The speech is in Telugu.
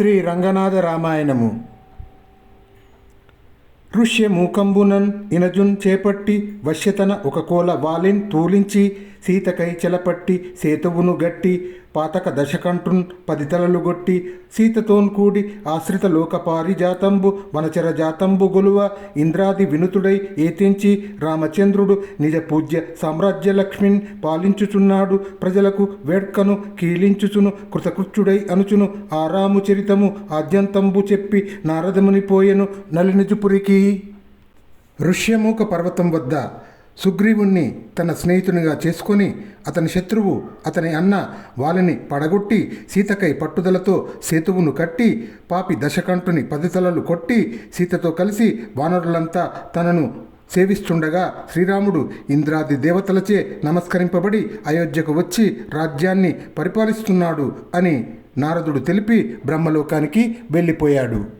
శ్రీ రంగనాథ రామాయణము. ఋష్య మూకంబునన్ ఇనజున్ చేపట్టి వశ్యతన ఒక కోల వాలిన్ తూలించి సీతకై చెలపట్టి సేతువును గట్టి పాతక దశకంటున్ పదితలలు గొట్టి సీతతోన్ కూడి ఆశ్రిత లోక జాతంబు వనచర జాతంబు గొలువ ఇంద్రాది వినుతుడై ఏతించి రామచంద్రుడు నిజ పూజ్య సామ్రాజ్య లక్ష్మిన్ పాలించుచున్నాడు. ప్రజలకు వేడ్కను కీలించుచును కృతకృత్యుడై అనుచును. ఆరాము చరితము ఆద్యంతంబు చెప్పి నారదముని పోయెను నలినిజుపురికి. ఋష్యమూక పర్వతం వద్ద సుగ్రీవుణ్ణి తన స్నేహితునిగా చేసుకొని అతని శత్రువు అతని అన్న వాలిని పడగొట్టి సీతకై పట్టుదలతో సేతువును కట్టి పాపి దశకంఠుని పది తలలు కొట్టి సీతతో కలిసి వానరులంతా తనను సేవిస్తుండగా శ్రీరాముడు ఇంద్రాది దేవతలచే నమస్కరింపబడి అయోధ్యకు వచ్చి రాజ్యాన్ని పరిపాలిస్తున్నాడు అని నారదుడు తెలిపి బ్రహ్మలోకానికి వెళ్ళిపోయాడు.